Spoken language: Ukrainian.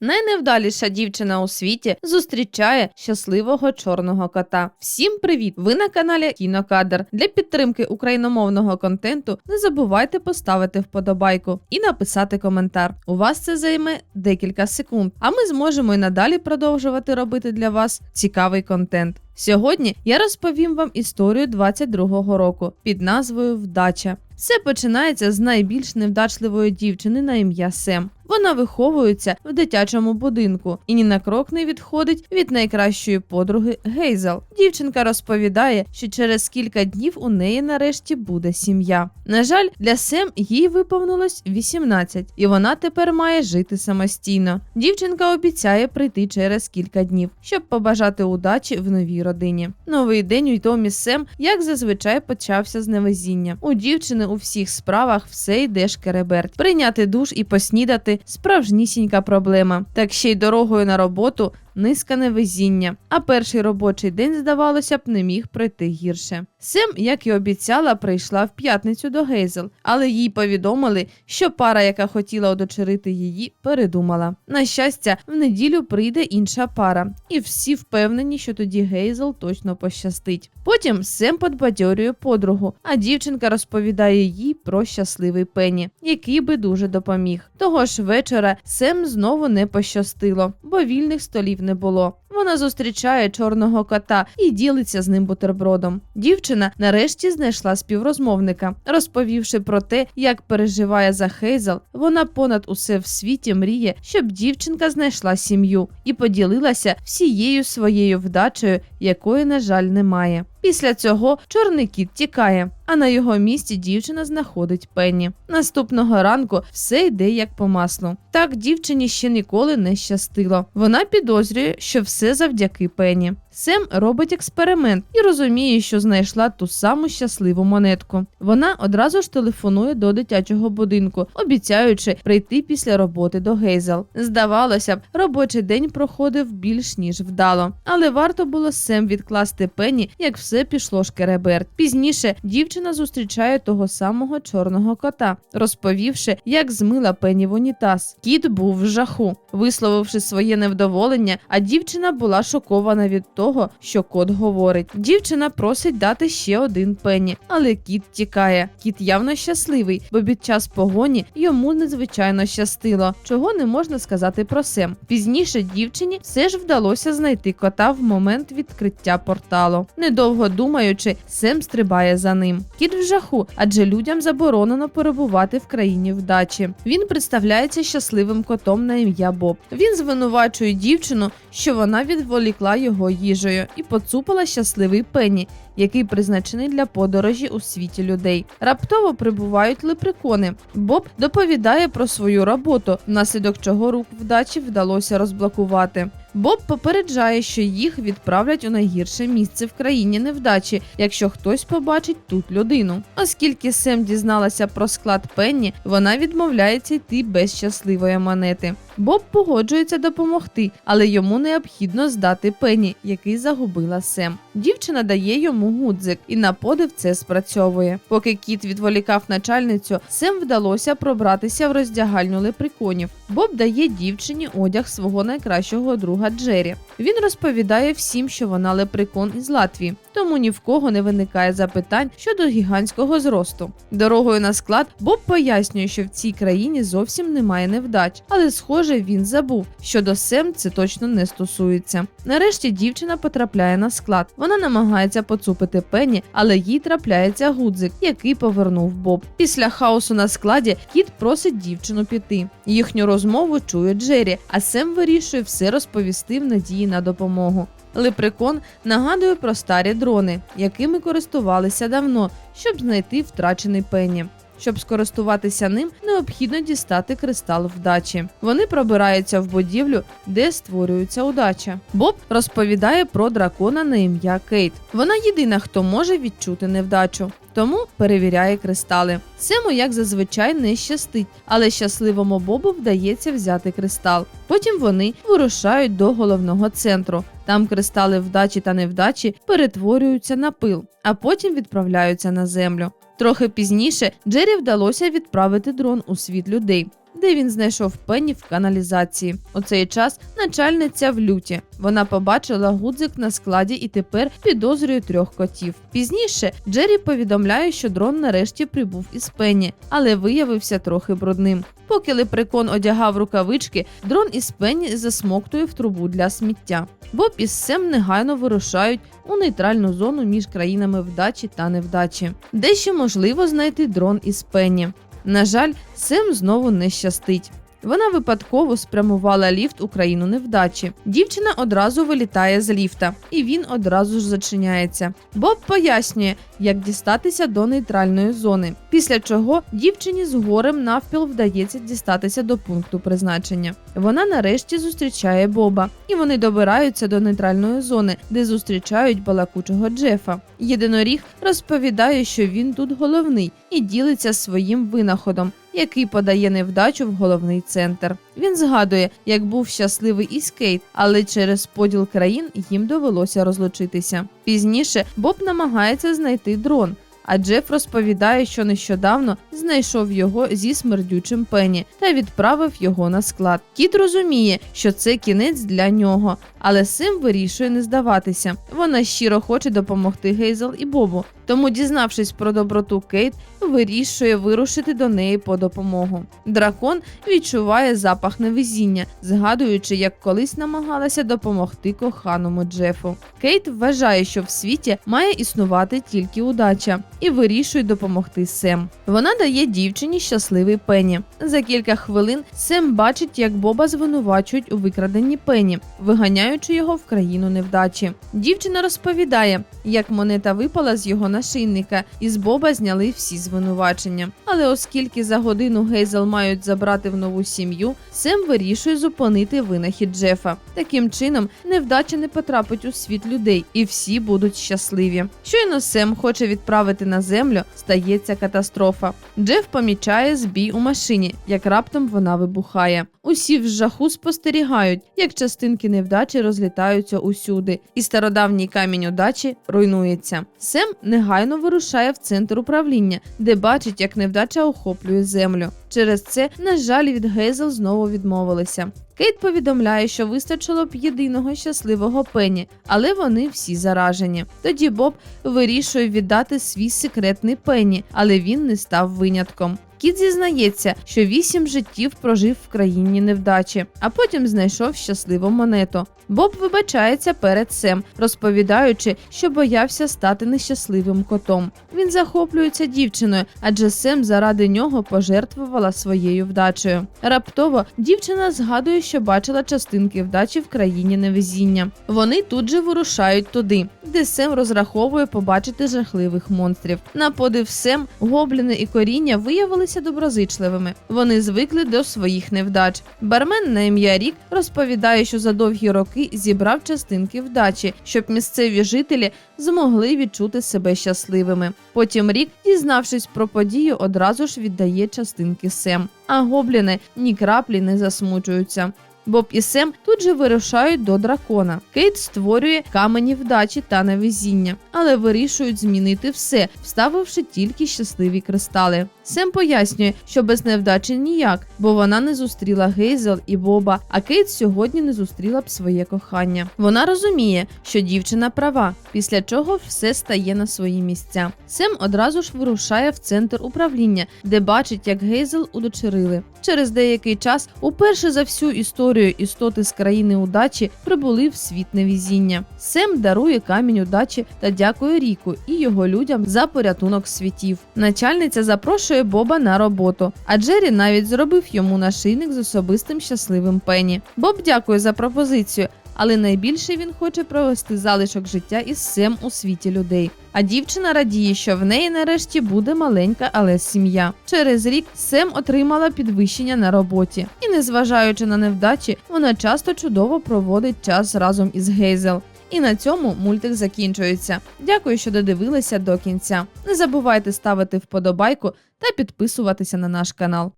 Найневдаліша дівчина у світі зустрічає щасливого чорного кота. Всім привіт! Ви на каналі Кінокадр. Для підтримки україномовного контенту не забувайте поставити вподобайку і написати коментар. У вас це займе декілька секунд, а ми зможемо і надалі продовжувати робити для вас цікавий контент. Сьогодні я розповім вам історію 22-го року під назвою Вдача. Все починається з найбільш невдачливої дівчини на ім'я Сем. Вона виховується в дитячому будинку і ні на крок не відходить від найкращої подруги Гейзел. Дівчинка розповідає, що через кілька днів у неї нарешті буде сім'я. На жаль, для Сем їй виповнилось 18, і вона тепер має жити самостійно. Дівчинка обіцяє прийти через кілька днів, щоб побажати удачі в новій родині. Новий день у домі Сем, як зазвичай, почався з невезіння. У дівчини у всіх справах все йде шкереберть. Прийняти душ і поснідати справжнісінька проблема. Так ще й дорогою на роботу низка невезіння. А перший робочий день, здавалося б, не міг пройти гірше. Сем, як і обіцяла, прийшла в п'ятницю до Гейзел, але їй повідомили, що пара, яка хотіла одочерити її, передумала. На щастя, в неділю прийде інша пара, і всі впевнені, що тоді Гейзел точно пощастить. Потім Сем подбадьорює подругу, а дівчинка розповідає їй про щасливий Пенні, який би дуже допоміг. Того ж вечора Сем знову не пощастило, бо вільних столів не було. Вона зустрічає чорного кота і ділиться з ним бутербродом. Дівчина нарешті знайшла співрозмовника, розповівши про те, як переживає за Хейзел, вона понад усе в світі мріє, щоб дівчинка знайшла сім'ю і поділилася всією своєю вдачею, якої, на жаль, немає. Після цього чорний кіт тікає, а на його місці дівчина знаходить Пенні. Наступного ранку все йде як по маслу. Так дівчині ще ніколи не щастило. Вона підозрює, що все завдяки Пенні. Сем робить експеримент і розуміє, що знайшла ту саму щасливу монетку. Вона одразу ж телефонує до дитячого будинку, обіцяючи прийти після роботи до Гейзел. Здавалося б, робочий день проходив більш ніж вдало, але варто було Сем відкласти Пенні, як все пішло шкереберт. Пізніше дівчина зустрічає того самого чорного кота, розповівши, як змила Пенні в унітаз. Кіт був в жаху, висловивши своє невдоволення, а дівчина була шокована від того того, що кот говорить. Дівчина просить дати ще один пенні, але кіт тікає. Кіт явно щасливий, бо під час погоні йому незвичайно щастило, чого не можна сказати про Сем. Пізніше дівчині все ж вдалося знайти кота в момент відкриття порталу. Недовго думаючи, Сем стрибає за ним. Кіт в жаху, адже людям заборонено перебувати в країні вдачі. Він представляється щасливим котом на ім'я Боб. Він звинувачує дівчину, що вона відволікла його їжу їжею і поцупила щасливий пенні, який призначений для подорожі у світі людей. Раптово прибувають лепрекони. Боб доповідає про свою роботу, внаслідок чого рук вдачі вдалося розблокувати. Боб попереджає, що їх відправлять у найгірше місце в країні невдачі, якщо хтось побачить тут людину. Оскільки Сем дізналася про склад Пенні, вона відмовляється йти без щасливої монети. Боб погоджується допомогти, але йому необхідно здати Пенні, який загубила Сем. Дівчина дає йому гудзик, і на подив це спрацьовує. Поки кіт відволікав начальницю, Сем вдалося пробратися в роздягальню лепреконів. Боб дає дівчині одяг свого найкращого друга Джері. Він розповідає всім, що вона лепрекон із Латвії, тому ні в кого не виникає запитань щодо гігантського зросту. Дорогою на склад Боб пояснює, що в цій країні зовсім немає невдач, але, схоже, він забув, що до Сем це точно не стосується. Нарешті дівчина потрапляє на склад. Вона намагається поцупити пені, але їй трапляється гудзик, який повернув Боб. Після хаосу на складі кіт просить дівчину піти. Їхню розмову чує Джері, а Сем вирішує все розповісти в надії на допомогу. Лепрекон нагадує про старі дрони, якими користувалися давно, щоб знайти втрачений пені. Щоб скористуватися ним, необхідно дістати кристал вдачі. Вони пробираються в будівлю, де створюється удача. Боб розповідає про дракона на ім'я Кейт. Вона єдина, хто може відчути невдачу. Тому перевіряє кристали. Сему, як зазвичай, не щастить, але щасливому Бобу вдається взяти кристал. Потім вони вирушають до головного центру. Там кристали вдачі та невдачі перетворюються на пил, а потім відправляються на землю. Трохи пізніше Джері вдалося відправити дрон у світ людей. Де він знайшов Пенні в каналізації. У цей час начальниця в люті. Вона побачила гудзик на складі і тепер підозрює трьох котів. Пізніше Джері повідомляє, що дрон нарешті прибув із Пенні, але виявився трохи брудним. Поки лепрекон одягав рукавички, дрон із Пенні засмоктує в трубу для сміття. Боб із Сем негайно вирушають у нейтральну зону між країнами вдачі та невдачі, де ще можливо знайти дрон із Пенні. На жаль, цим знову не щастить. Вона випадково спрямувала ліфт у країну невдачі. Дівчина одразу вилітає з ліфта, і він одразу ж зачиняється. Боб пояснює, як дістатися до нейтральної зони. Після чого дівчині з горем навпіл вдається дістатися до пункту призначення. Вона нарешті зустрічає Боба, і вони добираються до нейтральної зони, де зустрічають балакучого Джефа. Єдиноріг розповідає, що він тут головний, і ділиться своїм винаходом, який подає невдачу в головний центр. Він згадує, як був щасливий із Кейт, але через поділ країн їм довелося розлучитися. Пізніше Боб намагається знайти дрон. А Джеф розповідає, що нещодавно знайшов його зі смердючим пені та відправив його на склад. Кіт розуміє, що це кінець для нього, але Сим вирішує не здаватися. Вона щиро хоче допомогти Гейзел і Бобу. Тому, дізнавшись про доброту Кейт, вирішує вирушити до неї по допомогу. Дракон відчуває запах невезіння, згадуючи, як колись намагалася допомогти коханому Джефу. Кейт вважає, що в світі має існувати тільки удача, і вирішує допомогти Сем. Вона дає дівчині щасливий пені. За кілька хвилин Сем бачить, як Боба звинувачують у викраденні пені, виганяючи його в країну невдачі. Дівчина розповідає, як монета випала з його нашийника, і з Боба зняли всі звинувачення. Але оскільки за годину Гейзел мають забрати в нову сім'ю, Сем вирішує зупинити винахід Джефа. Таким чином, невдача не потрапить у світ людей, і всі будуть щасливі. Щойно Сем хоче відправити на землю, стається катастрофа. Джеф помічає збій у машині, як раптом вона вибухає. Усі в жаху спостерігають, як частинки невдачі розлітаються усюди, і стародавній камінь удачі руйнується. Сем негайно вирушає в центр управління, де бачить, як невдача охоплює землю. Через це, на жаль, від Гейзел знову відмовилися. Кейт повідомляє, що вистачило б єдиного щасливого пені, але вони всі заражені. Тоді Боб вирішує віддати свій секретний пені, але він не став винятком. Кіт зізнається, що вісім життів прожив в країні невдачі, а потім знайшов щасливу монету. Боб вибачається перед Сем, розповідаючи, що боявся стати нещасливим котом. Він захоплюється дівчиною, адже Сем заради нього пожертвувала своєю вдачею. Раптово дівчина згадує, що бачила частинки вдачі в країні невезіння. Вони тут же вирушають туди, де Сем розраховує побачити жахливих монстрів. На подив Сем, гобліни і коріння виявилися доброзичливими. Вони звикли до своїх невдач. Бармен на ім'я Рік розповідає, що за довгі роки зібрав частинки вдачі, щоб місцеві жителі змогли відчути себе щасливими. Потім Рік, дізнавшись про подію, одразу ж віддає частинки Сем. А гобліни ні краплі не засмучуються. Боб і Сем тут же вирушають до дракона. Кейт створює камені вдачі та невезіння, але вирішують змінити все, вставивши тільки щасливі кристали. Сем пояснює, що без невдачі ніяк, бо вона не зустріла Гейзел і Боба, а Кейт сьогодні не зустріла б своє кохання. Вона розуміє, що дівчина права, після чого все стає на свої місця. Сем одразу ж вирушає в центр управління, де бачить, як Гейзел удочерили. Через деякий час, уперше за всю історію істоти з країни удачі прибули в світ невізіння. Сем дарує камінь удачі та дякує Ріку і його людям за порятунок світів. Начальниця запрошує Боба на роботу, а Джері навіть зробив йому нашийник з особистим щасливим пені. Боб дякує за пропозицію. Але найбільше він хоче провести залишок життя із Сем у світі людей. А дівчина радіє, що в неї нарешті буде маленька, але сім'я. Через рік Сем отримала підвищення на роботі, і, незважаючи на невдачі, вона часто чудово проводить час разом із Гейзел. І на цьому мультик закінчується. Дякую, що додивилися до кінця. Не забувайте ставити вподобайку та підписуватися на наш канал.